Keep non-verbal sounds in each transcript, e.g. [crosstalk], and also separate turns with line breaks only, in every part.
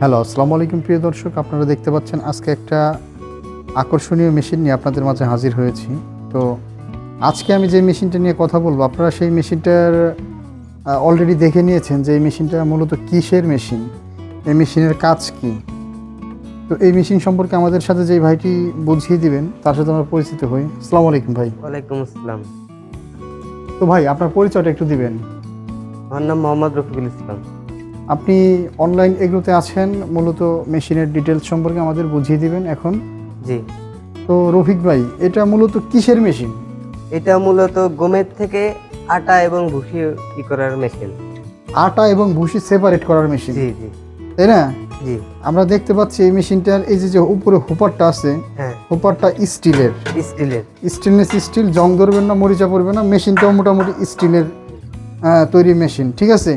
Hello আসসালামু আলাইকুম প্রিয় দর্শক। আপনারা দেখতে পাচ্ছেন আজকে একটা আকর্ষণীয় মেশিন নিয়ে আপনাদের মাঝে হাজির হয়েছি। তো আজকে আমি যে মেশিনটা নিয়ে কথা বলব আপনারা সেই মেশিনটার অলরেডি দেখে নিয়েছেন যে এই মেশিনটা মূলত কিসের মেশিন এই মেশিনের কাজ কি। তো এই মেশিন সম্পর্কে আমাদের সাথে যে ভাইটি বুঝিয়ে দিবেন তার সাথে আমরা পরিচিত হই। আসসালামু আলাইকুম ভাই।
ওয়ালাইকুম আসসালাম।
তো ভাই আপনার পরিচয়টা একটু দিবেন।
আমার নাম মোহাম্মদ রফিকুল ইসলাম।
আপনি অনলাইন এগুলোতে আছেন মূলত মেশিনের ডিটেলস সম্পর্কে আমাদের বুঝিয়ে দিবেন এখন।
জি।
তো রফিক ভাই এটা মূলত কিসের মেশিন
এটা মূলত গমের থেকে আটা এবং ভুসি ই করার মেশিন
আটা এবং ভুসি সেপারেট করার মেশিন
জি জি।
তাই না?
জি।
আমরা দেখতে পাচ্ছি এই মেশিনটার এই যে যে উপরে হোপারটা আছে
হ্যাঁ।
হোপারটা স্টিলের
স্টিলের
স্টেনলেস স্টিল জং ধরবে না মরিচা পড়বে না মেশিনটাও মোটামুটি স্টিলের তৈরি মেশিন ঠিক আছে?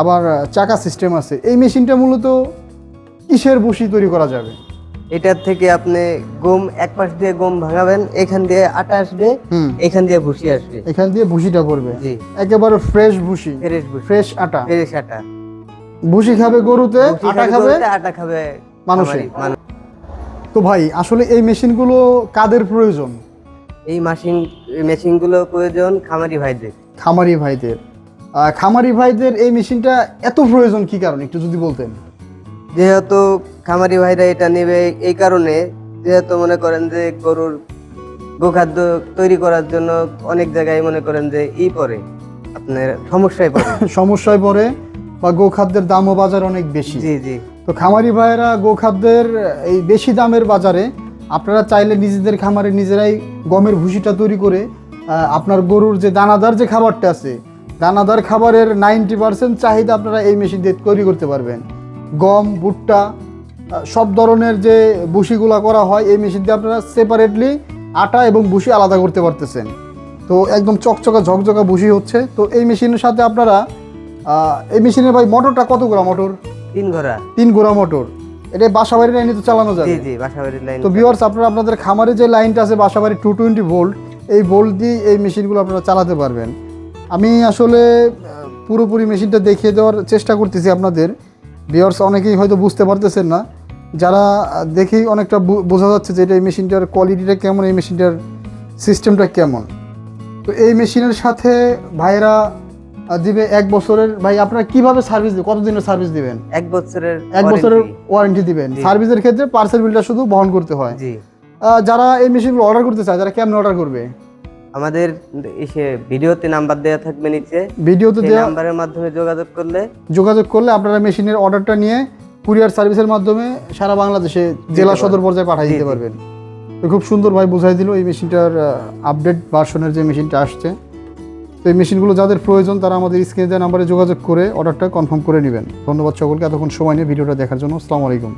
আবার চাকা সিস্টেম আছে। এই মেশিনটা মূলত কিসের বসি তৈরি করা যাবে?
এটার থেকে আপনি গম এক পাশ দিয়ে গম ভাঙাবেন এখান দিয়ে আটা আসবে এখান দিয়ে ভুসি আসবে।
এখান দিয়ে ভুসিটা পড়বে।
জি।
একেবারে ফ্রেশ ভুসি।
ফ্রেশ ভুসি।
ফ্রেশ আটা।
ফ্রেশ আটা।
ভুসি খাবে গরুতে আটা
খাবে? আটা খাবে
মানুষে। তো ভাই আসলে এই মেশিনগুলো কাদের প্রয়োজন?
এই মেশিন মেশিনগুলো প্রয়োজন খামারি ভাইদের।
খামারি ভাইদের। খামারি ভাইদের এই মেশিনটা এত প্রয়োজন কি কারণে? একটু যদি বলতেন।
যেহেতু খামারি ভাইরা এটা নেবে এই কারণে যেহেতু মনে করেন যে গরুর গোখাদ্য তৈরি করার জন্য অনেক জায়গায় মনে করেন যে ই পড়ে আপনার সমস্যায় পড়ে। [laughs]
সমস্যায় পড়ে বা গোখাদ্যের দামও বাজার অনেক বেশি।
জি জি।
তো খামারি ভাইয়েরা গোখাদ্যের এই বেশি দামের বাজারে আপনারা চাইলে নিজেদের খামারে নিজেরাই গমের ভুসিটা তৈরি করে আপনার গরুর যে দানাদার যে খাবারটা আছে দানাদার খাবারের নাইনটি পার্সেন্ট চাহিদা আপনারা এই মেশিন দিয়ে তৈরি করতে পারবেন। গম ভুট্টা সব ধরনের যে ভুসিগুলা করা হয় এই মেশিন দিয়ে আপনারা সেপারেটলি আটা এবং বুসি আলাদা করতে পারতেছেন। তো একদম চকচকা ঝকঝকা বুসি হচ্ছে। তো এই মেশিনের সাথে আপনারা এই মেশিনের ভাই মোটরটা কত গোড়া মোটর?
তিন ঘোড়া।
তিন গোড়া মোটর। এটা বাসাবাড়ি লাইনে তো চালানো যাবে।
জি জি বাসাবাড়ির লাইন
তো ভিউয়ার্স আপনারা আপনাদের খামারে যে লাইনটা আছে বাসাবাড়ি টু টোয়েন্টি ভোল্ট এই ভোল্ট দিয়ে এই মেশিনগুলো আপনারা চালাতে পারবেন। আমি আসলে পুরোপুরি মেশিনটা দেখিয়ে দেওয়ার চেষ্টা করতেছি আপনাদের। ভিউয়ার্স অনেকেই হয়তো বুঝতে পারতেছেন না। যারা দেখেই অনেকটা বোঝা যাচ্ছে যে এটা এই মেশিনটার কোয়ালিটিটা কেমন এই মেশিনটার সিস্টেমটা কেমন। তো এই মেশিনের সাথে ভাইয়েরা আহ, দিবে এক বছরের ভাই আপনারা কীভাবে সার্ভিস দিবেন? কতদিনের সার্ভিস দিবেন?
এক বছরের
এক বছরের ওয়ারেন্টি দিবেন। সার্ভিসের ক্ষেত্রে পার্সেল বিলটা শুধু বহন করতে হয়। যারা এই মেশিনগুলো অর্ডার করতে চায় যারা কেমন অর্ডার করবে?
আমাদের এসে ভিডিওতে নাম্বার দেওয়া থাকবে নিচে।
ভিডিওতে দেওয়া
নাম্বারের মাধ্যমে যোগাযোগ করলে।
যোগাযোগ করলে আপনারা মেশিনের অর্ডারটা নিয়ে কুরিয়ার সার্ভিসের মাধ্যমে সারা বাংলাদেশে জেলা সদর পর্যায়ে পাঠিয়ে দিতে পারবেন। তো খুব সুন্দরভাবে বোঝাই দিল এই মেশিনটার আপডেট ভার্সনের যে মেশিনটা আসছে। তো এই মেশিনগুলো যাদের প্রয়োজন তারা আমাদের স্ক্রিনে দেওয়া নাম্বারে যোগাযোগ করে অর্ডারটা কনফার্ম করে নেবেন। ধন্যবাদ সকলকে এতক্ষণ সময় নিয়ে ভিডিওটা দেখার জন্য। আসসালামু আলাইকুম।